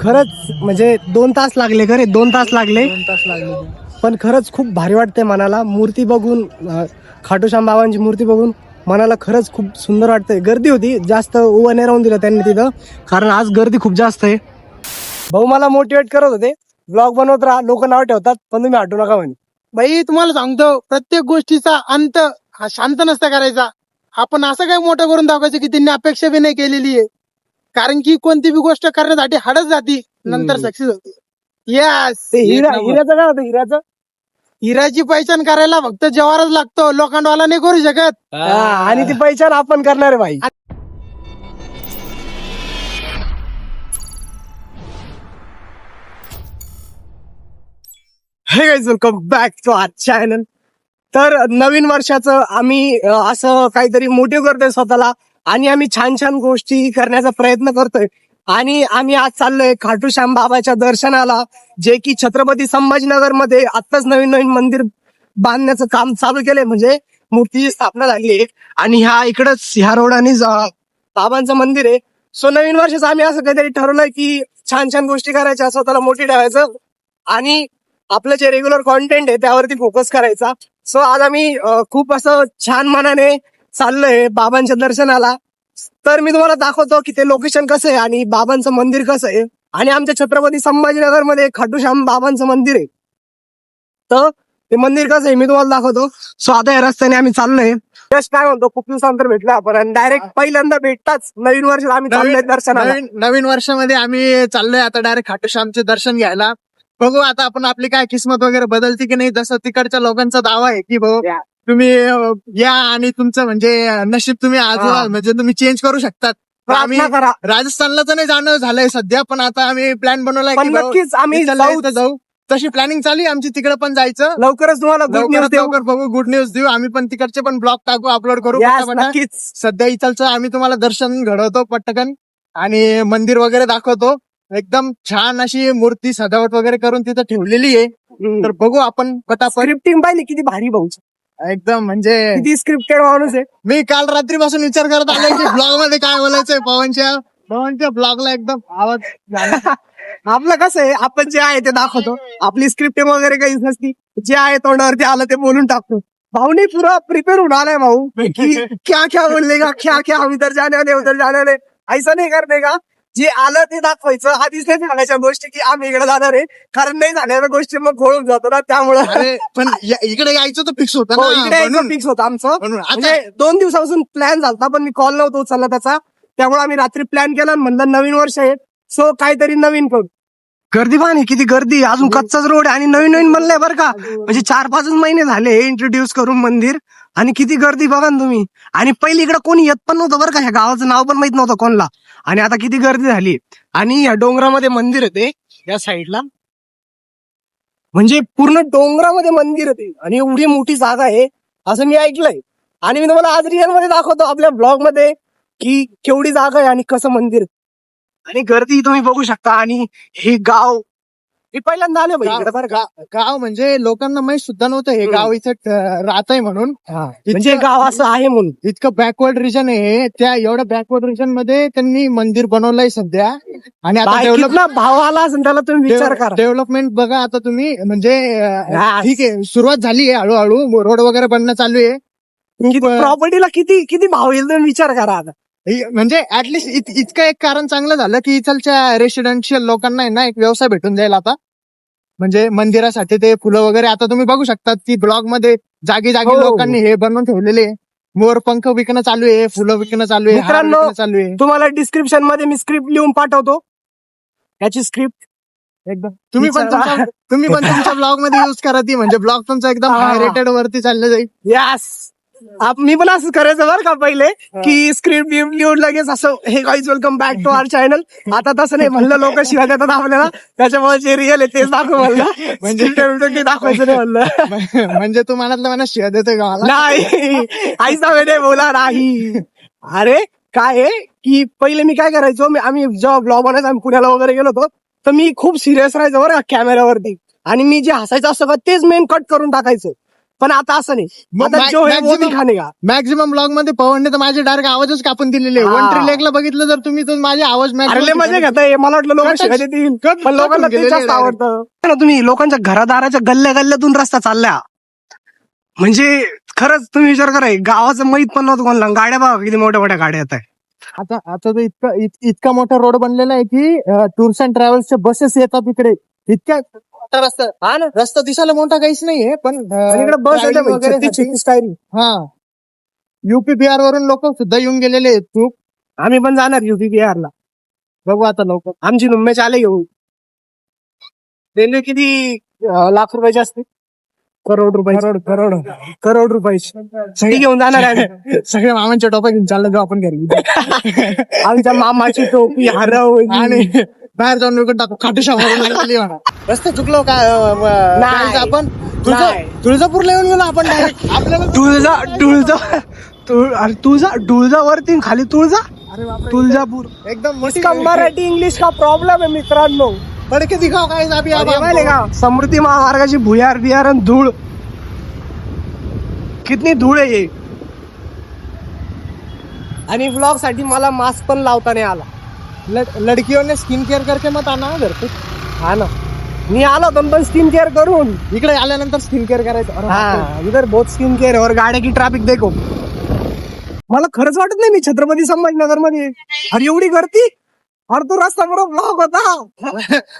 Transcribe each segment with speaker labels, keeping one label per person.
Speaker 1: खरंच म्हणजे दोन तास लागले खरे दोन तास लागले.
Speaker 2: दोन तास लागले.
Speaker 1: पण खरंच खूप भारी वाटते मनाला. मूर्ती बघून खाटूश्याम बाबांची मूर्ती बघून मनाला खरंच खूप सुंदर वाटतंय. गर्दी होती. जास्त उभं नाही राहून दिलं त्यांनी तिथं. कारण आज गर्दी खूप जास्त आहे. भाऊ मला मोटिवेट करत होते. ब्लॉग बनवत राहा. लोक नाव ठेवतात पण तुम्ही हटू नका म्हणे.
Speaker 2: बाई तुम्हाला सांगतो प्रत्येक गोष्टीचा अंत हा शांत नसता करायचा. आपण असं काय मोठं करून दाखवायचं की त्यांनी अपेक्षा बी नाही केलेली आहे. कारण की कोणती बी गोष्ट करण्यासाठी हाडच जाती नंतर
Speaker 1: हम्म.
Speaker 2: सक्सेस होते. यस
Speaker 1: ते हिरा हिऱ्याचं काय होतं हिऱ्याचं?
Speaker 2: हिराची पहिचान करायला फक्त जवारच लागतो लोखंडवाला नाही करू शकत.
Speaker 1: हा, आणि ती पहिचान आपण करणार आहे भाई. Hey guys welcome back to our channel तर नवीन वर्षाचं आम्ही अ, असं काहीतरी मोटिव्ह करतोय स्वतःला. आणि आम्ही छान छान गोष्टी करण्याचा प्रयत्न करतोय. आणि आम्ही आज चाललोय खाटू श्याम बाबाच्या दर्शनाला जे की छत्रपती संभाजीनगरमध्ये आत्ताच नवीन नवीन मंदिर बांधण्याचं काम चालू केलंय. म्हणजे मूर्तीची स्थापना झाली आणि ह्या इकडंच ह्या रोडाने बाबांचं मंदिर आहे. सो नवीन वर्षाचं आम्ही असं काहीतरी ठरवलंय की छान छान गोष्टी करायच्या स्वतःला मोठी ठेवायचं. आणि आपलं जे रेग्युलर कॉन्टेंट आहे त्यावरती फोकस करायचा. सो आज आम्ही खूप असं छान मनाने चाललोय बाबांच्या दर्शनाला. तर मी तुम्हाला दाखवतो की ते लोकेशन कसं आहे आणि बाबांचं मंदिर कसं आहे. आणि आमच्या छत्रपती संभाजीनगरमध्ये खाटूश्याम बाबांचं मंदिर आहे. तर ते मंदिर कसं आहे मी तुम्हाला दाखवतो. सो आता या रस्त्याने आम्ही चाललोय. जस्ट काय म्हणतो खूप दिवसानंतर भेटलो आपण आणि डायरेक्ट पहिल्यांदा भेटताच नवीन वर्षात आम्ही चाललोय दर्शनाला.
Speaker 2: नवीन नवीन वर्षामध्ये आम्ही चाललोय आता डायरेक्ट खाटूश्यामचे दर्शन घ्यायला. बघू आता आपण आपली काय किस्मत वगैरे बदलते की नाही जसं तिकडच्या लोकांचा दावा आहे की भाऊ
Speaker 1: या.
Speaker 2: तुम्ही या आणि तुमचं म्हणजे नशीब तुम्ही आज
Speaker 1: हा.
Speaker 2: म्हणजे तुम्ही चेंज करू शकतात. आम्ही
Speaker 1: प्रार्थना करा.
Speaker 2: राजस्थानला तर नाही जाणं झालंय सध्या पण आता आम्ही प्लॅन बनवलाय
Speaker 1: पण
Speaker 2: की भाऊ,
Speaker 1: नक्कीच आम्ही
Speaker 2: इथं
Speaker 1: जाऊ.
Speaker 2: इथं जाऊ. तशी प्लॅनिंग चालू आहे आमची तिकडे पण जायचं.
Speaker 1: लवकरच तुम्हाला गुड न्यूज
Speaker 2: लवकरात
Speaker 1: देऊ.
Speaker 2: लवकर बघू गुड न्यूज देऊ. आम्ही पण तिकडचे पण ब्लॉग टाकू अपलोड करू
Speaker 1: Yes,
Speaker 2: पटापटा.
Speaker 1: नक्कीच.
Speaker 2: सध्या इथलचं आम्ही तुम्हाला दर्शन घडवतो पटकन. आणि मंदिर वगैरे दाखवतो. एकदम छान अशी मूर्ती सजावट वगैरे करून तिथं ठेवलेली आहे. तर बघू आपण पटापट.
Speaker 1: स्क्रिप्टिंग पाहिली किती भारी भाऊ
Speaker 2: एकदम म्हणजे
Speaker 1: किती स्क्रिप्टेड माणूस आहे.
Speaker 2: मी काल रात्रीपासून विचार करत आलोय की ब्लॉगमध्ये काय बोलायचंय पवनच्या. पवनच्या ब्लॉगला एकदम आवाज झाला.
Speaker 1: आपलं कसं आहे आपण जे आहे ते दाखवतो. आपली स्क्रिप्टिंग वगैरे काहीच नसती. जे आहे तोंडावरती आलं ते बोलून टाकतो. भाऊने पुरा प्रिपेअर होऊन आलाय भाऊ. की क्या क्या बोलले क्या क्या हम इधर जाने वाले उधर जाने वाले ऐसा नाही करणे का? जे आलं ते दाखवायचं. आधीच नाही सांगायच्या गोष्टी की आम्ही इकडे जाणार आहे. कारण नाही झालेल्या गोष्टी मग घोळून जातो ना त्यामुळं.
Speaker 2: पण इकडे यायचं तर फिक्स होतं
Speaker 1: हो, इकडे फिक्स होतं आमचं. म्हणजे दोन दिवसापासून प्लॅन झालता पण मी कॉल नव्हतो उचलला त्याचा. त्यामुळे आम्ही रात्री प्लॅन केला म्हणलं नवीन वर्ष आहे. सो काहीतरी नवीन करू. गर्दी पाहणे किती गर्दी अजून कच्चाच रोड आहे. आणि नवीन नवीन बनलंय बरं का. म्हणजे चार पाच महिने झाले इंट्रोड्यूस करून मंदिर. आणि किती गर्दी बघा ना तुम्ही. आणि पहिले इकडे कोणी येत पण नव्हतं बरं का ह्या गावाचं नाव पण माहीत नव्हतं कोणला. आणि आता किती गर्दी झाली. आणि या डोंगरामध्ये मंदिर ते या साईडला. म्हणजे पूर्ण डोंगरामध्ये मंदिर येते. आणि एवढी मोठी जागा आहे असं मी ऐकलंय. आणि मी तुम्हाला आज रिअलमध्ये दाखवतो आपल्या ब्लॉगमध्ये की केवढी जागा आहे आणि कसं मंदिर. आणि गर्दी तुम्ही बघू शकता. आणि हे गाव मी पहिल्यांदा आले
Speaker 2: गाव-
Speaker 1: बरं का.
Speaker 2: गा- गाव म्हणजे लोकांना माहीत सुद्धा नव्हतं. हे. गाव इथं राहत आहे म्हणून.
Speaker 1: म्हणजे गाव असं आहे म्हणून.
Speaker 2: इतकं बॅकवर्ड रिजन आहे. त्या एवढ्या बॅकवर्ड रिजनमध्ये त्यांनी मंदिर बनवलंय सध्या. आणि आता डेव्हलप
Speaker 1: बायकीतला भाव आला असेल त्याला तुम्ही विचार करा.
Speaker 2: डेव्हलपमेंट बघा आता तुम्ही म्हणजे अं. ठीक आहे सुरुवात झाली आहे हळूहळू. रोड वगैरे बनणं चालू आहे. पण-
Speaker 1: प्रॉपर्टीला किती किती भाव येईल तुम्ही विचार करा आता.
Speaker 2: म्हणजे ऍटलिस्ट इतकं एक कारण चांगलं झालं की इथलच्या रेसिडेन्शियल लोकांना आहे ना एक व्यवसाय भेटून जाईल आता. म्हणजे मंदिरासाठी ते फुलं वगैरे आता तुम्ही बघू शकता की ब्लॉगमध्ये जागी जागी
Speaker 1: हो.
Speaker 2: लोकांनी हे बनवून ठेवलेले आहे. मोर पंख विकणं चालू आहे फुलं विकणं चालू आहे हार
Speaker 1: मित्रांनो,
Speaker 2: विकणं चालू आहे
Speaker 1: तुम्हाला डिस्क्रिप्शनमध्ये मी स्क्रिप्ट लिहून पाठवतो याची स्क्रिप्ट एकदम
Speaker 2: तुम्ही पण
Speaker 1: विचारा.
Speaker 2: तुमच्या तुम्ही पण तुमच्या ब्लॉगमध्ये युज करा ती म्हणजे ब्लॉग तुमचा एकदम
Speaker 1: हा.
Speaker 2: हाय रेटेड वरती चाललं जाईल
Speaker 1: यस मी पण असं करायचं बरं का पहिले की स्क्रिप्ट लिहून लगेच असं hey guys welcome back to our channel आता तसं नाही म्हणलं लोक शिवाय देतात आपल्याला. त्याच्यामुळे जे रिअल आहे तेच दाखव म्हणलं. म्हणजे दाखवायचं नाही म्हणलं.
Speaker 2: म्हणजे तू मनातलं मनात शिवा देतोय का मला?
Speaker 1: नाही. आईचा वेळे बोला नाही. अरे काय आहे? की पहिले मी काय करायचो मी आम्ही जेव्हा ब्लॉग बनायचो आम्ही पुण्याला वगैरे गेलो होतो तर मी खूप सिरियस राहायचो बरं का कॅमेऱ्यावरती आणि मी जे हसायचं असतं का तेच मेन कट करून टाकायचं. पण आता असं नाही.
Speaker 2: मग
Speaker 1: आता जो है वो
Speaker 2: maximum-
Speaker 1: भी खाने का?
Speaker 2: मॅक्झिमम ब्लॉगमध्ये पवनने तर माझे डायरेक्ट आवाजच कापून दिलेले.
Speaker 1: हा.
Speaker 2: वन ट्री लेगला बघितलं जर तुम्ही तर माझे आवाज
Speaker 1: अरे लय मजा घेताय. मला वाटलं लोक शिकायला देतील
Speaker 2: कट-
Speaker 1: पण लोकांना
Speaker 2: कटून
Speaker 1: ते
Speaker 2: गेलेले
Speaker 1: जास्त
Speaker 2: direct.
Speaker 1: आवडतं. ना तुम्ही लोकांच्या घरादाराच्या गल्ल्या गल्ल्यातून रस्ता चालल्या. म्हणजे खरंच तुम्ही विचार करा हे गावाचं माहीत पण नव्हतं कोणाला. गाड्या बघा किती मोठ्या मोठ्या गाड्या येत आहे
Speaker 2: आता आता तर इतका इत- इतका मोठा रोड बनलेला आहे की टूर्स अँड ट्रॅव्हल्सच्या बसेस येतात इकडे. इतक्या मोठा रस्ता
Speaker 1: हा ना?
Speaker 2: रस्ता दिसायला मोठा काहीच नाहीये पण
Speaker 1: इकडे बस
Speaker 2: वगैरे हा. युपी बिहार वरून लोक सुद्धा येऊन गेलेले आहेत खूप
Speaker 1: आम्ही पण जाणार युपी बिहारला.
Speaker 2: बघू आता लवकर.
Speaker 1: आमची नुम्मे आले घेऊ रेल्वे किती लाख रुपयाची असते करोड रुपये.
Speaker 2: करोड करोड.
Speaker 1: करोड रुपयाची ती घेऊन जाणार आहे. आम्ही.
Speaker 2: सगळे मामांच्या टोपा घेऊन चाललं जाऊ आपण घरी.
Speaker 1: आमच्या मामाची टोपी हरवली.
Speaker 2: आणि बाहेर जाऊन विकत टाकू? लागली म्हणा रस्ता चुकलो का
Speaker 1: नाही.
Speaker 2: आपण? तुळजा
Speaker 1: नाही.
Speaker 2: तुळजापूरला येऊन गेलो आपण डायरेक्ट आपल्याला
Speaker 1: तुळजा तुळजा तुळ अरे तुळजा तुळजा वरती आणि खाली तुळजा?
Speaker 2: अरे बापरे.
Speaker 1: तुळजापूर.
Speaker 2: एकदम
Speaker 1: इसका मराठी इंग्लिश का प्रॉब्लेम आहे मित्रांनो?
Speaker 2: पडके दिखाव काय अभी आप
Speaker 1: अरे माहिती का समृद्धी महामार्गाची भुयार बिहार आणि धूळ. कितनी धूळ आहे हे. आणि व्लॉगसाठी मला मास्क पण लावता नाही आला.
Speaker 2: लड- लडकियों ने स्किन केअर करके मत आणा घर पे
Speaker 1: हा ना. मी आलो होतो पण स्किन केअर करून.
Speaker 2: इकडे आल्यानंतर स्किन केअर करायचं. अरे बापरे.
Speaker 1: हाँ इधर बहुत स्किन केअर है और गाड्या की ट्रॅफिक देखो. मला खरंच वाटत नाही मी छत्रपती संभाजीनगरमध्ये आहे. अरे एवढी गर्दी? अरे तो रस्ता बरोबर ब्लॉक होता.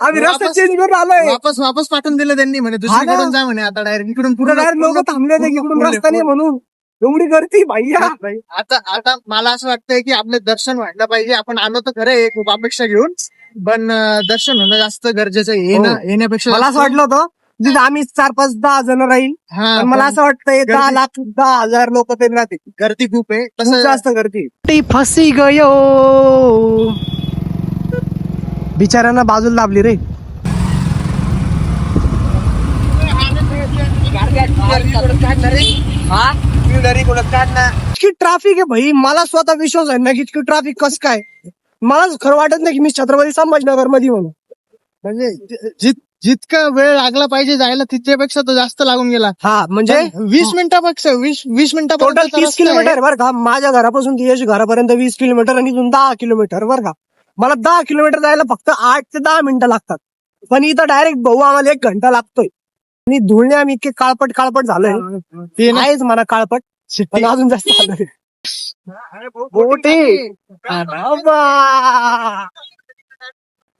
Speaker 1: आम्ही रस्ता
Speaker 2: वापस-
Speaker 1: चेंज करून आलोय.
Speaker 2: वापस वापस पाठवून दिलं त्यांनी म्हणे. दुसरीकडून जा म्हणे आता डायरेक्ट इकडून
Speaker 1: पुढे डायरेक्ट लोक थांबले होते की इकडून रस्ता नाही म्हणून. एवढी गर्दी भैया.
Speaker 2: आता आता मला असं वाटतंय की आपलं दर्शन व्हायला पाहिजे. आपण आलो तर खरं आहे खूप अपेक्षा घेऊन. पण दर्शन होणं जास्त गरजेचं आहे. येणं
Speaker 1: हो.
Speaker 2: येण्यापेक्षा
Speaker 1: मला असं वाटलं होतं जिथे आम्ही चार पाच दहा जण राहील
Speaker 2: हा
Speaker 1: पण मला असं वाटतंय दहा
Speaker 2: गर्दी-
Speaker 1: लाख दहा हजार लोक तरी राहतील.
Speaker 2: गर्दी खूप आहे.
Speaker 1: खूप
Speaker 2: तसं
Speaker 1: जास्त गर्दी ती फसी गयो. बिचाऱ्यांना बाजूला दाबली रे. इतकी ट्रॅफिक आहे भाई. मला स्वतः विश्वास आहे ना की इतकी ट्रॅफिक कस काय? मला खरं वाटत नाही की मी छत्रपती संभाजीनगरमध्ये म्हणून.
Speaker 2: म्हणजे जित- जितका वेळ लागला पाहिजे जायला तिच्यापेक्षा तो जास्त लागून गेला.
Speaker 1: हा म्हणजे?
Speaker 2: वीस मिनिटापेक्षा वीस वीस
Speaker 1: टोटल तीस किलोमीटर बरं का? माझ्या घरापासून तिच्या घरापर्यंत वीस किलोमीटर आणि इथून दहा किलोमीटर बरं का? मला दहा किलोमीटर जायला फक्त आठ ते दहा मिनिटं लागतात. पण इथं डायरेक्ट भाऊ आम्हाला एक घंटा लागतोय. आणि धुळणे आम्ही इतके काळपट काळपट झालोय.
Speaker 2: ते ना
Speaker 1: आहेच म्हणा काळपट पण अजून जास्त झालंय. बोटे.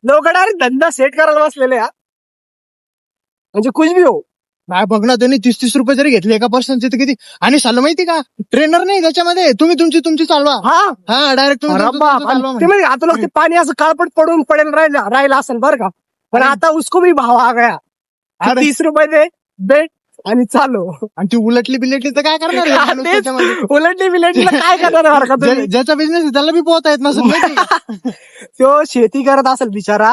Speaker 1: लोक डायरेक्ट धंदा सेट करायला बसलेले हा. म्हणजे कुछ भी हो
Speaker 2: नाही बघ ना त्यांनी तीस तीस रुपये जरी घेतले एका पर्सनचे तर किती? आणि चालू माहिती का? ट्रेनर नाही त्याच्यामध्ये. तुम्ही तुमची तुमची चालवा.
Speaker 1: हा?
Speaker 2: हा डायरेक्ट तुम्ही.
Speaker 1: ते म्हणजे आता लोक ते पाणी असं काळपट पडून पडेल राहिला राहिला असेल बरं का. पण आता उसको भी भाव आ गया.
Speaker 2: अरे.
Speaker 1: तीस रुपये दे बेट आणि चालू
Speaker 2: आणि ती उलटली बिलटली तर काय करणार आहे माणूस
Speaker 1: तेच
Speaker 2: त्याच्यामध्ये?
Speaker 1: उलटली बिलटलीला काय करणार बरं का
Speaker 2: ज्या-
Speaker 1: तुम्ही?
Speaker 2: ज्याचा बिझनेस त्याला बी पोहता येत नसेल माहिती का?
Speaker 1: तो शेती करत असेल बिचारा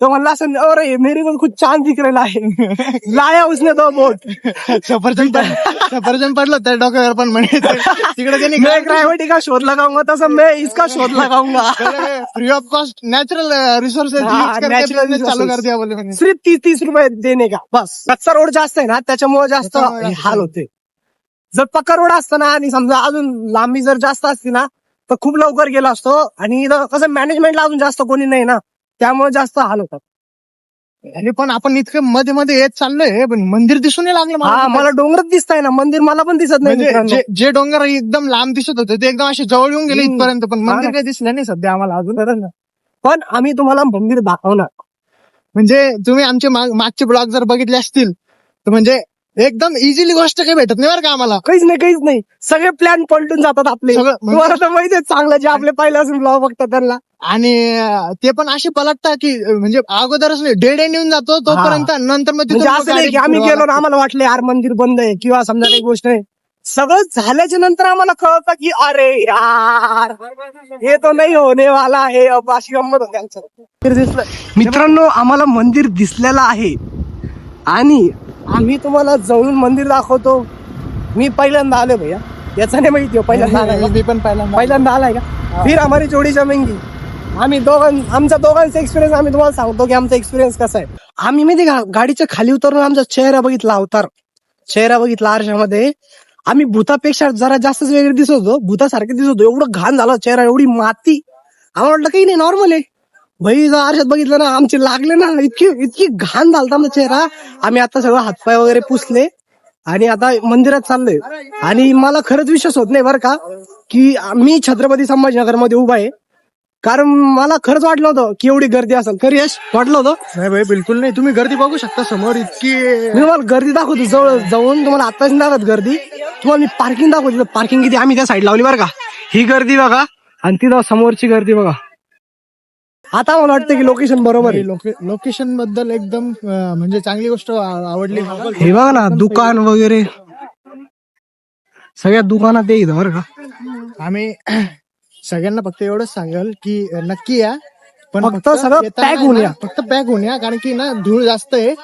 Speaker 1: तो म्हणला असेल अरे मेरे को कुछ चांद दिख रहा है लाया उसने दो बोट.
Speaker 2: सफरचंद पड- सफरचंद पडलं त्या डोक्यावर पण म्हणे. तिकडे त्यांनी
Speaker 1: मैं ग्रेविटी का शोध लगाऊंगा तसं मैं इसका शोध लगाऊंगा.
Speaker 2: Free of cost natural resources
Speaker 1: हा, natural
Speaker 2: चालू
Speaker 1: resources.
Speaker 2: कर दिया बोले म्हणे.
Speaker 1: सिर्फ तीस तीस रुपये देणे का? बस. कच्चा रोड जास्त आहे ना त्याच्यामुळे जास्त
Speaker 2: त्याच्यामुळे जास्त.
Speaker 1: हाल होते. जर पक्का रोड असता ना आणि समजा अजून लांबी जर जास्त असती ना तर खूप लवकर गेलो असतो. आणि इथं कसं मॅनेजमेंटला अजून जास्त कोणी नाही ना. त्यामुळे जास्त हाल होतात
Speaker 2: अरे पण आपण इतकं मध्ये मध्ये येत चाललोय पण मंदिर दिसून नाही लागलं
Speaker 1: हा
Speaker 2: मला
Speaker 1: मला डोंगरच दिसताय ना मंदिर मला पण दिसत नाही
Speaker 2: म्हणजे
Speaker 1: मित्रांनो.
Speaker 2: जे- जे डोंगर एकदम लांब दिसत होते ते एकदम असे जवळ येऊन गेले
Speaker 1: हम्म.
Speaker 2: इथपर्यंत पण
Speaker 1: हा
Speaker 2: मंदिर
Speaker 1: ना.
Speaker 2: काही दिसलं नाही सध्या आम्हाला अजून
Speaker 1: ना. पण आम्ही तुम्हाला मंदिर दाखवणार
Speaker 2: म्हणजे तुम्ही आमचे माग- मागचे ब्लॉग जर बघितले असतील तर म्हणजे एकदम इझिली गोष्ट काही भेटत नाही बरं का आम्हाला.
Speaker 1: काहीच नाही काहीच नाही. सगळे प्लॅन पलटून जातात आपले.
Speaker 2: सगळं म्हणजे-
Speaker 1: तुम्हाला तर माहिती आहे चांगलं जे आपले पहिल्यापासून ब्लॉग बघतात त्यांना.
Speaker 2: आणि अं, ते पण असे पलटतात की अं, म्हणजे अगोदरच नाही डेड एंड येऊन जातो तोपर्यंत. नंतर मग तिथून
Speaker 1: म्हणजे
Speaker 2: मग
Speaker 1: असं नाही
Speaker 2: गाडी
Speaker 1: की आम्ही
Speaker 2: फिरवावं
Speaker 1: गेलो ना आम्हाला वाटलं यार मंदिर बंद आहे किंवा समजा काही गोष्ट नाही. सगळं झाल्याच्यानंतर आम्हाला कळतं की अरे यार हे तो नाही होणे वाला आहे. अब अशी गंमत होते आमचं. मंदिर दिसलं मित्रांनो आम्हाला मंदिर दिसलेलं आहे. आणि आम्ही तुम्हाला जवळून मंदिर दाखवतो. मी पहिल्यांदा आलोय भैया. याचा नाही माहिती हो, पहिल्यांदा आलाय का?
Speaker 2: मी पण पहिल्यांदा
Speaker 1: पहिल्यांदा आलाय का? फिर हमारी जोडी जमेंगी. आम्ही दोघां आमचा दोघांचा एक्सपिरियन्स आम्ही तुम्हाला सांगतो की आमचा एक्सपिरियन्स कसा आहे. आम्ही माहिती का गाडीच्या खाली उतरून आमचा चेहरा बघितला अवतार. चेहरा बघितला आरशामध्ये. आम्ही भूतापेक्षा जरा जास्तच वेगळे दिसत होतो. भूतासारखे दिसत होतो. एवढं घाण झालं चेहरा एवढी माती. आम्हाला वाटलं काही नाही नॉर्मल आहे. भाई जर आरशात बघितलं ना आमचे लागले ना इतकी इतकी घाण झालता आमचा चेहरा. आम्ही आता सगळं हातपाय वगैरे पुसले. आणि आता मंदिरात चाललोय. आणि मला खरंच विश्वास होत नाही बरं का की मी छत्रपती संभाजीनगरमध्ये उभा आहे. कारण मला खरंच वाटलं होतं की एवढी गर्दी असेल. खरी यश वाटलं होतं.
Speaker 2: नाही भाई बिलकुल नाही. तुम्ही गर्दी बघू शकता समोर इतकी
Speaker 1: मी तुम्हाला गर्दी दाखवतो. जवळ जाऊन तुम्हाला आताच नाही दाखवत गर्दी. तुम्हाला मी पार्किंग दाखवतो. पार्किंग किती आम्ही त्या साईड लावली बरं का. ही गर्दी बघा. आणि तिथं समोरची गर्दी बघा. आता मला वाटतं की लोकेशन बरोबर आहे.
Speaker 2: लोकेशनबद्दल एकदम अं, म्हणजे चांगली गोष्ट आ- आवडली. मला.
Speaker 1: हे बघा ना दुकान वगैरे. सगळ्या दुकानात येईल बरं का.
Speaker 2: आम्ही सगळ्यांना फक्त एवढंच सांगाल की नक्की या. पण
Speaker 1: फक्त सगळं
Speaker 2: येताना
Speaker 1: pack होऊन या.
Speaker 2: फक्त पॅक होऊन या कारण की ना धूळ जास्त आहे.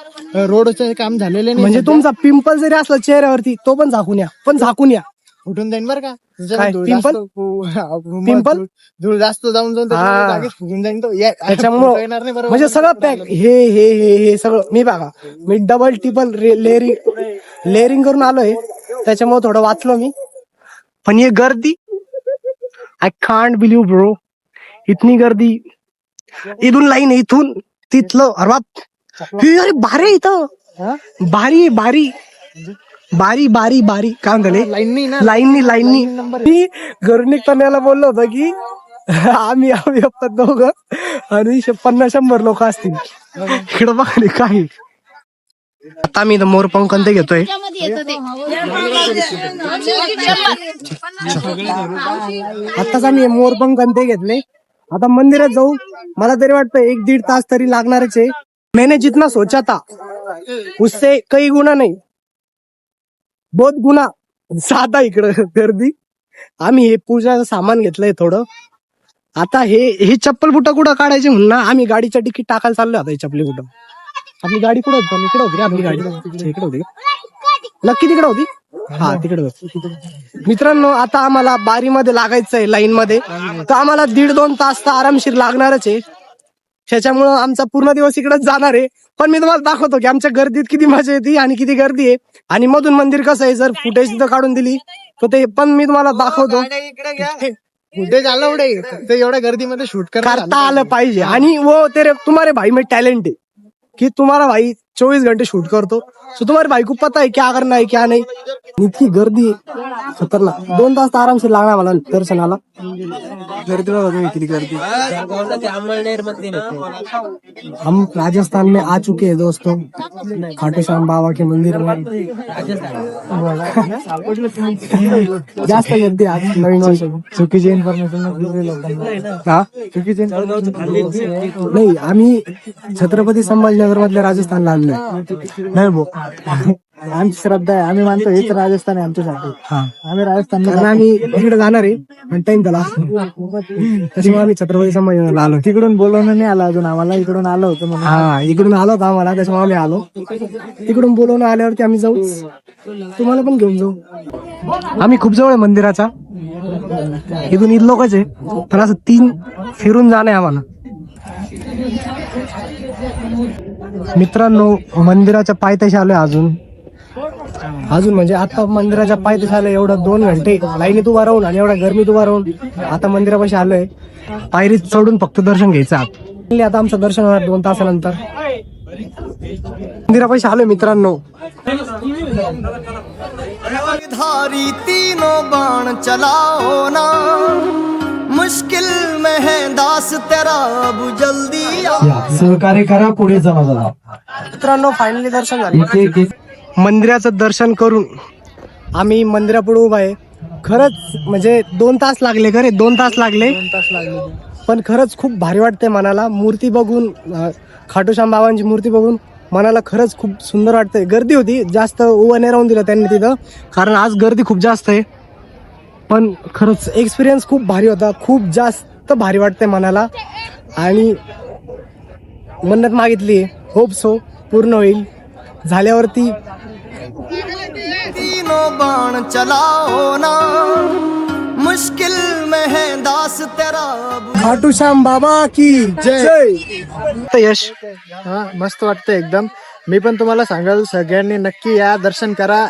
Speaker 2: रोडचं काम झालेलं नाही.
Speaker 1: म्हणजे. तुमचा पिंपल जरी असला चेहऱ्यावरती तो पण झाकून या. पण झाकून या.
Speaker 2: उठून जाईन बरं का.
Speaker 1: काय, पिंपल?
Speaker 2: मग
Speaker 1: पिंपल?
Speaker 2: धूळ- धूळ जास्त जाऊन जाऊन
Speaker 1: हा.
Speaker 2: त्याच्यामुळे फुगून जाईन तो. या-
Speaker 1: त्याच्यामुळं
Speaker 2: येणार नाही बरोबर?
Speaker 1: म्हणजे सगळं पॅक हे हे हे हे सगळं मी बघा मी डबल टिपल लेअरिंग लेअरिंग करून आलोय. त्याच्यामुळे थोडं वाचलो मी. पण ही गर्दी आय कांट बिलीव्ह ब्रो इतनी गर्दी. इथून लाईन इथून तिथलं अरे बाप. हे अरे भारी आहे इथं.
Speaker 2: हा?
Speaker 1: भारी भारी. बारी बारी बारी. काय म्हणताले
Speaker 2: लाईन नाही ना.
Speaker 1: लाईननी लाईननी. मी घरून निघताना बोललो होतो की आम्ही आम्ही आपण दोघं आणि पन्नास शंभर लोक असतील. इकडं बघा काय आता मी इथं मोर पंखन ते घेतोय. आताच आम्ही मोर पंखन ते घेतले. आता मंदिरात जाऊ. मला तरी वाटतं एक दीड तास तरी लागणारच आहे. मैंने जितना सोचा था. उससे काही गुना नाही. बहुत गुना साधा इकडं गर्दी. आम्ही हे पूजाचं सामान घेतलंय थोडं. आता हे हे चप्पल बुटा कुठं काढायचे म्हणून ना आम्ही गाडीच्या तिकीट टाकायला चाललो आता हे चप्पली बुट. आपली गाडी कुठं होती? इकडे होती रे आपली गाडी. इकडे होती? नक्की तिकडे होती? हा तिकडे होती. मित्रांनो आता आम्हाला बारीमध्ये लागायचं आहे लाईन मध्ये तर आम्हाला दीड दोन तास तर आरामशीर लागणारच आहे. त्याच्यामुळं आमचा पूर्ण दिवस इकडेच जाणार आहे. पण मी तुम्हाला दाखवतो की आमच्या गर्दीत किती मजा येते आणि किती गर्दी आहे. आणि मधून मंदिर कसं आहे जर फुटेज तिथं काढून दिली तर ते पण मी तुम्हाला दाखवतो.
Speaker 2: फुटेज आलं एवढे फक्त एवढ्या गर्दीमध्ये शूट
Speaker 1: करता आलं पाहिजे. आणि वो तेरे तुम्हारे भाई में टैलेंट है कि तुम्हारा भाई चौबीस घंटे शूट करतो. सो तुम्हारे भाई को पता है क्या करना है क्या नहीं. इतकी गर्दी आहे. खतरनाक. दोन तास तर आरामशीर लागणार मला दर्शनाला. गर्दी बघा तुम्ही किती गर्दी. हम राजस्थान में आ चुके हैं दोस्तों. खाटू श्याम बाबा के मंदिर में. जास्त गर्दी आहे आज. नवीन चुकीची इन्फॉर्मेशन हा? चुकीची नाही आम्ही छत्रपती संभाजीनगर मधल्या राजस्थानला आलोय नाही भाऊ
Speaker 2: आमची श्रद्धा आहे. आम्ही मानतो हेच राजस्थान आहे आमच्यासाठी.
Speaker 1: हा
Speaker 2: आम्ही राजस्थान
Speaker 1: आम्ही तिकडे जाणार आहे आणि टाइम त्याला त्याच्यामुळे आम्ही छत्रपती संभाजीनगरला आलो.
Speaker 2: तिकडून बोलवणं नाही आलं अजून आम्हाला. इकडून आलं होतं म्हणून.
Speaker 1: हा इकडून आलो होतो आम्हाला त्याच्यामुळे आम्ही आलो. तिकडून बोलवून आल्यावरती आम्ही जाऊ तुम्हाला पण घेऊन जाऊ. आम्ही खूप जवळ आहे मंदिराचा. इथून ईद लोकच आहे. पण असं तीन फिरून जाणं आहे आम्हाला. मित्रांनो मंदिराच्या पायथ्याशी आलोय अजून. अजून म्हणजे आता मंदिराच्या पायथ्याशी आलोय एवढं दोन घंटे लाईनीत उभा राहून आणि एवढ्या गरमीत उभा राहून आता मंदिरापाशी आलोय पायरीत चढून फक्त दर्शन घ्यायचं आत आता आमचं दर्शन होणार दोन तासानंतर. मंदिरापाशी आलोय मित्रांनो.
Speaker 3: धारी तीनो बाण चलाओ ना. मुश्किल में है दास तेरा अब जल्दी आ
Speaker 4: सहकार्य करा पुढे चला जरा
Speaker 1: मित्रांनो फायनली दर्शन झाले. मंदिराचं दर्शन करून आम्ही मंदिरापुढे उभा आहे. खरंच म्हणजे दोन तास लागले खरे दोन तास लागले.
Speaker 2: तास लागले.
Speaker 1: पण खरंच खूप भारी वाटते मनाला. मूर्ती बघून अं, खाटूश्याम बाबांची मूर्ती बघून मनाला खरंच खूप सुंदर वाटते गर्दी होती जास्त उभं नाही राहून दिलं त्यांनी तिथं. कारण आज गर्दी खूप जास्त आहे. पण खरंच एक्सपिरियन्स खूप भारी होता. खूप जास्त भारी वाटते मनाला. आणि मन्नत मागितली. होप सो पूर्ण होईल. झाल्यावरती
Speaker 3: तीनों बाण चलाओ ना. मुश्किल में है दास तेरा अब।
Speaker 1: खाटूश्याम बाबा की जय. यश.
Speaker 2: हा मस्त वाटतं एकदम. मी पण तुम्हाला सांगाल सगळ्यांनी नक्की या दर्शन करा.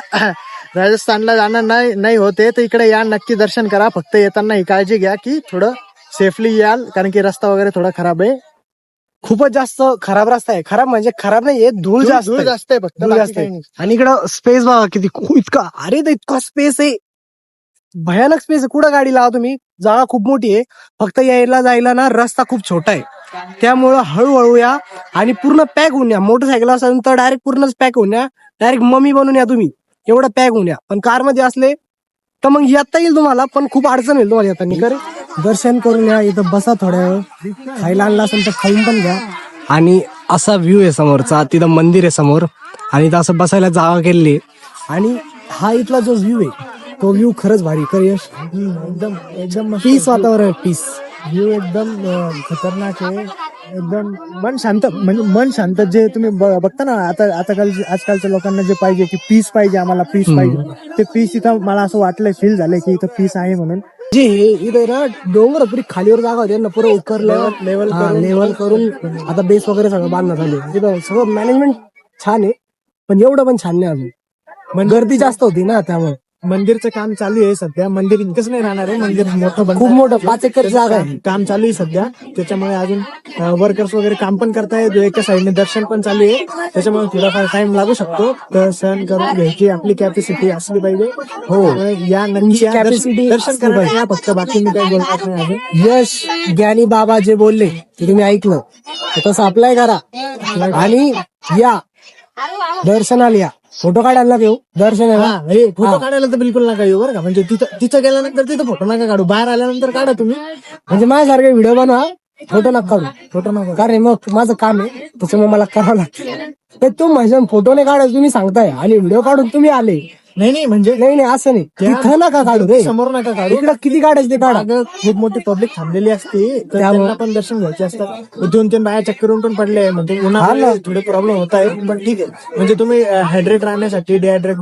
Speaker 2: राजस्थानला जाणं नाही नाही होते तर इकडे या नक्की दर्शन करा. फक्त येताना ही काळजी घ्या की थोडं सेफली याल कारण की रस्ता वगैरे थोडा खराब आहे.
Speaker 1: खूपच जास्त खराब रस्ता आहे. खराब म्हणजे खराब नाही धूळ जास्त
Speaker 2: धूळ. जास्त आहे फक्त
Speaker 1: धूळ जास्त आहे. आणि इकडं स्पेस बघा किती इतका अरे तर इतका स्पेस आहे. भयानक स्पेस आहे. कुठं गाडी लावा तुम्ही? जागा खूप मोठी आहे. फक्त यायला जायला ना रस्ता खूप छोटा आहे. त्यामुळं हळूहळू या आणि पूर्ण पॅक होऊन या. मोटरसायकल असेल तर डायरेक्ट पूर्णच पॅक होऊन या. डायरेक्ट मम्मी बनून या तुम्ही. एवढं पॅक होऊन या पण कारमध्ये असले तर मग येता येईल तुम्हाला पण खूप अडचण येईल तुम्हाला येताना. करे दर्शन करून या इथं बसा थोड्या वेळ. खायला आणला असेल तर खाऊन पण घ्या. आणि असा व्ह्यू आहे समोरचा तिथं मंदिर आहे समोर. आणि इथं असं बसायला जागा केलेली आणि हा इथला जो व्ह्यू आहे तो व्ह्यू खरंच भारी. कर यश?
Speaker 2: एकदम एकदम
Speaker 1: पीस वातावरण पीस
Speaker 2: व्ह्यू एकदम खतरनाक आहे. एकदम मन शांत म्हणजे मन शांत जे तुम्ही बघता ना आता आता काल आजकालच्या लोकांना जे पाहिजे की पीस पाहिजे आम्हाला पीस पाहिजे. ते पीस इथं मला असं वाटलंय फील झालंय की इथं पीस आहे म्हणून.
Speaker 1: जे हे इथे ना डोंगर पुरी खालीवर जागा होते ना पुरं उकरलं
Speaker 2: level
Speaker 1: लेवल करून. आता बेस वगैरे सगळं बांधण्यात आले. तिथं सगळं मॅनेजमेंट छान आहे पण एवढं पण छान नाही अजून. पण गर्दी जास्त होती ना त्यामुळे.
Speaker 2: मंदिरचं काम चालू आहे सध्या. मंदिर इतकंच नाही राहणार आहे. मंदिर मोठं
Speaker 1: खूप मोठं पाच एकर जागा आहे.
Speaker 2: काम चालू आहे सध्या. त्याच्यामुळे अजून वर्कर्स वगैरे काम पण करतायत एका साईडने दर्शन पण चालू आहे. त्याच्यामुळे थोडाफार टाइम लागू शकतो. तर सहन करून घ्यायची आपली कॅपॅसिटी असली पाहिजे. हो. या नक्की या दर्शन करायला फक्त बाकी मी काही बोलणार नाही अजून
Speaker 1: यश ज्ञानी बाबा जे बोलले ते तुम्ही ऐकलं. तसं अप्लाय करा. आणि या दर्शनाला या. फोटो काढायला घेऊ. दर्शनाला
Speaker 2: हा. हे फोटो काढायला तर बिलकुल नका येऊ बरं का. म्हणजे तिथं तिथं गेल्यानंतर तिथं फोटो नका काढू. बाहेर आल्यानंतर काढा तुम्ही.
Speaker 1: म्हणजे माझ्यासारखे व्हिडिओ बनवा. फोटो नका काढू. फोटो नका कारण मग माझं काम आहे. त्याच्यामुळे मला करावं लागतं. तर तू माझ्या फोटो नाही काढायचं तुम्ही सांगताय. आणि व्हिडिओ काढून तुम्ही आले.
Speaker 2: नाही नाही म्हणजे
Speaker 1: नाही नाही असं नाही. तिथं नका काढू रे
Speaker 2: समोर नका काढू.
Speaker 1: इकडं किती काढायचे ते काढा.
Speaker 2: खूप मोठी पब्लिक थांबलेली असते. तर त्यांना पण दर्शन घ्यायचे असतात. दोन तीन बाया चक्करून पण पडले. म्हणजे उन्हाळ्यात थोडे प्रॉब्लेम होत आहेत. पण ठीक आहे. म्हणजे तुम्ही हायड्रेट राहण्यासाठी डिहायड्रेट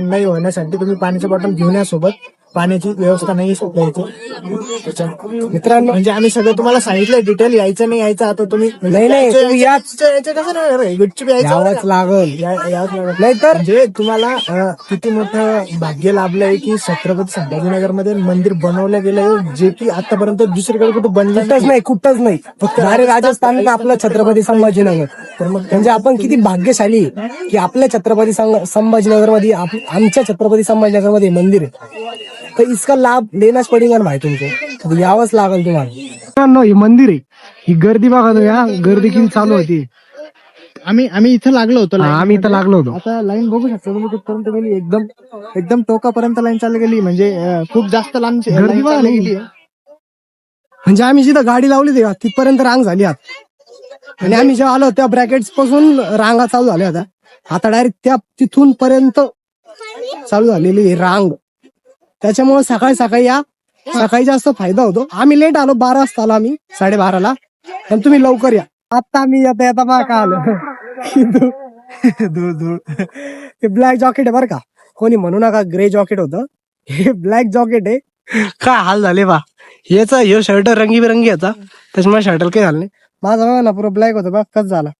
Speaker 2: नाही होण्यासाठी तुम्ही पाण्याची बॉटल घेऊन या सोबत. पाण्याची व्यवस्था नाही इथे
Speaker 1: मित्रांनो
Speaker 2: म्हणजे आम्ही सगळं तुम्हाला सांगितलंय डिटेल यायचं नाही यायचं आता तुम्ही
Speaker 1: नाही नाही तुम्ही याच
Speaker 2: कसं नाही रे? गुपचूप यायचं बरं
Speaker 1: यावंच? लागल
Speaker 2: या- यावंच लागेल.
Speaker 1: नाही तर
Speaker 2: म्हणजे तुम्हाला अं, किती मोठं भाग्य लाभलंय की छत्रपती संभाजीनगरमध्ये मंदिर बनवलं गेलंय जे की आतापर्यंत दुसरीकडे कुठं बनलं
Speaker 1: कुठंच नाही कुठंच नाही फक्त अरे राजस्थान का आपलं छत्रपती संभाजीनगर तर मग म्हणजे आपण किती भाग्यशाली की आपल्या छत्रपती संग- संभाजीनगरमध्ये आप- आमच्या छत्रपती संभाजीनगरमध्ये मंदिर आहे तर इसका लाभ लेनाच पडेगा ना भाई तुमको? तर यावंच लागल तुम्हाला. हे मंदिर आहे. ही गर्दी बघा तुम्ही हा गर्दी किती चालू होती.
Speaker 2: आम्ही आम्ही इथं लागलो होतो
Speaker 1: आम्ही इथं. लागलो होतो.
Speaker 2: आता लाईन बघू शकता तुम्ही कुठपर्यंत गेली एकदम एकदम टोकापर्यंत लाईन चालू गेली. म्हणजे खूप जास्त लांब
Speaker 1: गर्दी बघा.
Speaker 2: गेली.
Speaker 1: म्हणजे आम्ही जिथं गाडी लावली तेव्हा तिथपर्यंत रांग झाली आत. आणि आम्ही जेव्हा आलो तेव्हा ब्रॅकेटपासून रांगा चालू झाल्या होत्या. आता डायरेक्ट त्या तिथून पर्यंत चालू झालेली रांग. त्याच्यामुळे सकाळी सकाळी या. सकाळी जास्त फायदा होतो. आम्ही लेट आलो बारा वाजता आलो आम्ही साडेबाराला. पण तुम्ही लवकर या. आता आम्ही येता येता बा का आलो. धूळ धूळ. ते ब्लॅक जॉकेट आहे बरं का. कोणी म्हणू नका ग्रे जॉकेट होतं. हे ब्लॅक जॉकेट आहे. काय हाल झाले बा. याचा हे शर्ट रंगीबिरंगी याचा. त्याच्यामुळे शर्टला काही झालं नाही. माझा बघा ना पुरं ब्लॅक होतं बघ कसं झाला.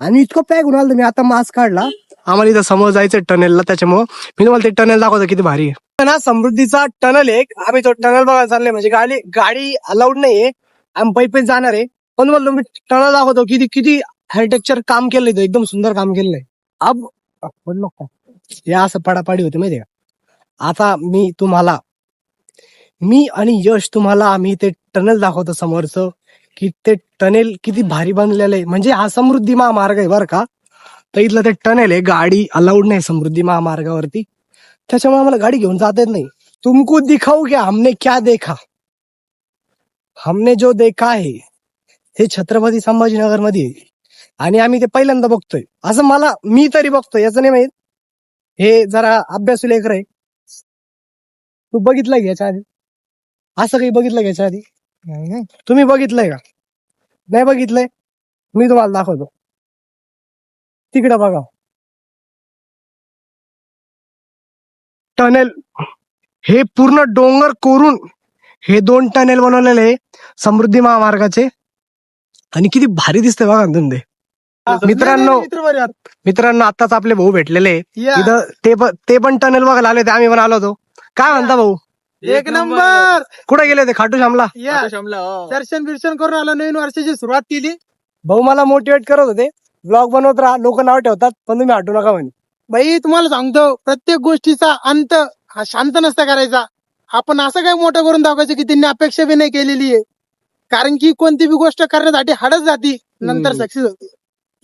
Speaker 1: आणि इतकं पॅक होऊन आलं मी आता मास्क काढला. आम्हाला इथं समोर जायचं टनेलला त्याच्यामुळं मी तुम्हाला ते टनेल दाखवतो किती भारी आहे. ना समृद्धीचा टनल आहे. आम्ही तो टनल बघायला चालले म्हणजे गाडी गाडी अलाउड नाहीये. आम्ही पैपे जाणार आहे. पण म्हणलो मी टनल दाखवतो. किती किती हायटेक्चर काम केलंय इथं, एकदम सुंदर काम केलंय. अब पडलो का? हे असं पडापाडी होती माहितीये का? आता मी तुम्हाला मी आणि यश तुम्हाला आम्ही ते टनल दाखवतो समोरचं. की ते टनेल किती भारी बनलेलं आहे. म्हणजे हा समृद्धी महामार्ग आहे बरं का? तर इथलं ते टनेल आहे. गाडी अलाउड नाही समृद्धी महामार्गावरती. त्याच्यामुळे आम्हाला गाडी घेऊन जाता येत नाही. तुमको दिखाऊ क्या हमने क्या देखा? हमने जो देखा है हे छत्रपती संभाजीनगरमध्ये आहे. आणि आम्ही ते पहिल्यांदा बघतोय. असं मला मी तरी बघतोय. याचं नाही माहीत. हे जरा अभ्यासू लेकर आहे. तू बघितलंय का याच्या आधी? असं काही बघितलं का याच्या आधी. तुम्ही बघितलंय का? नाही बघितलंय? मी तुम्हाला दाखवतो. तिकडे बघा. टनेल. हे पूर्ण डोंगर कोरून हे दोन टनेल बनवलेले आहे समृद्धी महामार्गाचे. आणि किती भारी दिसते बघा तुम्ही ते मित्रांनो मित्रांनो आताच आपले भाऊ भेटलेले. इथं ते पण ते पण टनेल बघायला आले होते आम्ही पण आलो होतो. काय म्हणता भाऊ?
Speaker 2: एक नंबर.
Speaker 1: कुठे गेले होते? खाटू श्यामला?
Speaker 2: या. दर्शन बिर्शन करून आलो नवीन वर्षाची सुरुवात केली.
Speaker 1: भाऊ मला मोटिवेट करत होते. ब्लॉग बनवत राहा लोक नाव ठेवतात पण तुम्ही हटू नका म्हणे.
Speaker 2: बाई तुम्हाला सांगतो प्रत्येक गोष्टीचा अंत हा शांत नसता करायचा. आपण असं काय मोठं करून दाखवायचं की त्यांनी अपेक्षा बी नाही केलेली आहे. कारण की कोणती बी गोष्ट करण्यासाठी हाडच जाती नंतर. सक्सेस होते.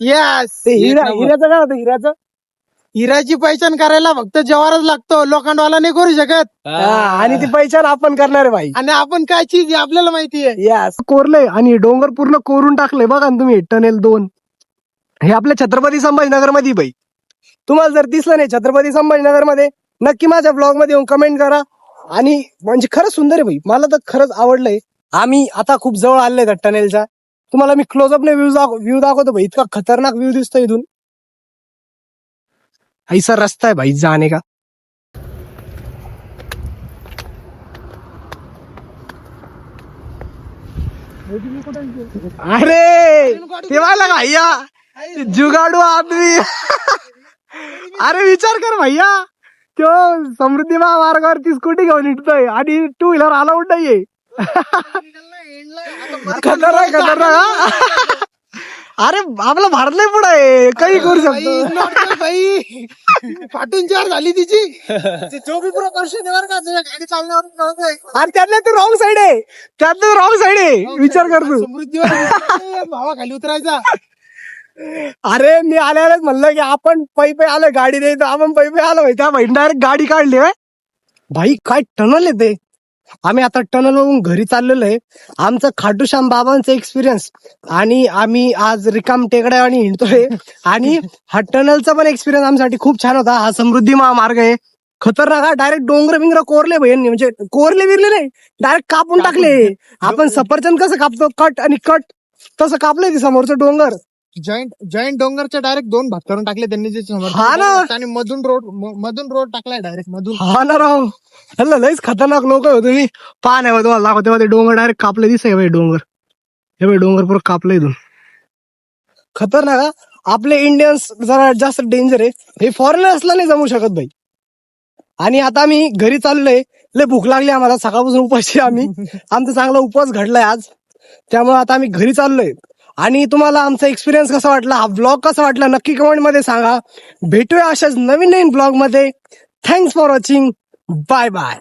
Speaker 2: यस
Speaker 1: ते हिरा हिऱ्याचं काय होतं हिऱ्याचं
Speaker 2: हिराची पहिचान करायला फक्त जवारच लागतो लोखंडवाला नाही करू शकत.
Speaker 1: आणि ती पैशान आपण करणार आहे भाई
Speaker 2: आणि आपण काय चीज आहे आपल्याला माहिती आहे.
Speaker 1: यस कोरले आणि डोंगर पूर्ण कोरून टाकले बघा ना तुम्ही टनेल दोन. हे आपल्या छत्रपती संभाजीनगरमध्ये भाई तुम्हाला जर दिसलं नाही छत्रपती संभाजीनगरमध्ये नक्की माझ्या ब्लॉगमध्ये येऊन कमेंट करा. आणि म्हणजे खरंच सुंदर आहे भाई मला तर खरंच आवडलंय. आम्ही आता खूप जवळ आले त्या टनेलच्या तुम्हाला मी क्लोजअपने व्ह्यू व्ह्यू दाखवतो भाई इतका खतरनाक व्ह्यू दिसतो इथून. ऐसा रस्ता आहे भाई जाने का? अरे! ते वाला भैया. जुगाडू आदमी. अरे विचार कर भैया. तो समृद्धी महामार्गावरती स्कूटी घेऊन निघतोय आणि टू व्हीलर आला नाहीये. खतरनाक खतरनाक? अरे आपलं भारत लय पुढे आहे काही करू शकतो.
Speaker 2: बाई फाटून चार झाली तिची. चोवीस प्रकर्षण आहे बरं का? तुझ्या गाडी चालण्यावर.
Speaker 1: आणि त्यातल्या ते रॉंग साइड आहे. त्यातलं रॉंग साइड आहे. विचार कर तू.
Speaker 2: समृद्धीवर भावा खाली उतरायचा.
Speaker 1: अरे मी आल्यालाच म्हणलं की आपण पै पै आलो गाडी नाही तर आपण पै पै आलो त्या भाई डायरेक्ट गाडी काढली होय. भाई काय टनल आहे ते? आम्ही आता टनल वरून घरी चाललेलो आहे. आमचं खाटूश्याम बाबांचं एक्सपिरियन्स आणि आम्ही आज रिकाम टेकड्या आणि हिंडतोय. आणि हा टनलचा पण एक्सपिरियन्स आमच्यासाठी खूप छान होता. हा समृद्धी महामार्ग आहे. खतरनाक डायरेक्ट डोंगर बिंगर कोरले भैयांनी म्हणजे कोरले बिरले नाही डायरेक्ट कापून टाकले. आपण सफरचंद कसं कापतो? कट आणि कट. तसं कापलंय ते समोरचं डोंगर.
Speaker 2: जॉईंट जॉईंट डोंगरच्या डायरेक्ट दोन भाग करून टाकले त्यांनी जे
Speaker 1: हा ना.
Speaker 2: आणि मधून रोड म- मधून रोड टाकलाय डायरेक्ट मधून.
Speaker 1: हा ना राव. हल्ला लयच खतरनाक लोक हो तुम्ही. पहा नाही बा तुम्हाला दाखवते बा ते डोंगर डायरेक्ट कापले दिसतंय भाई डोंगर? हे भाई डोंगर पुरं कापलं इथून. खतरनाक हा? आपले इंडियन्स जरा जास्त डेंजर आहे. हे फॉरेनर्सला नाही जमू शकत भाई आणि आता आम्ही घरी चाललोय. लय भूक लागली आम्हाला. सकाळपासून उपाशी आहे आम्ही. आमचा चांगला उपवास घडलाय आज. त्यामुळे आता आम्ही घरी चाललोय. आणि तुम्हाला आमचा एक्सपिरियन्स कसा वाटला? हा ब्लॉग कसा वाटला? नक्की कमेंटमध्ये सांगा. भेटूया अशाच नवीन नवीन ब्लॉगमध्ये. Thanks for watching bye bye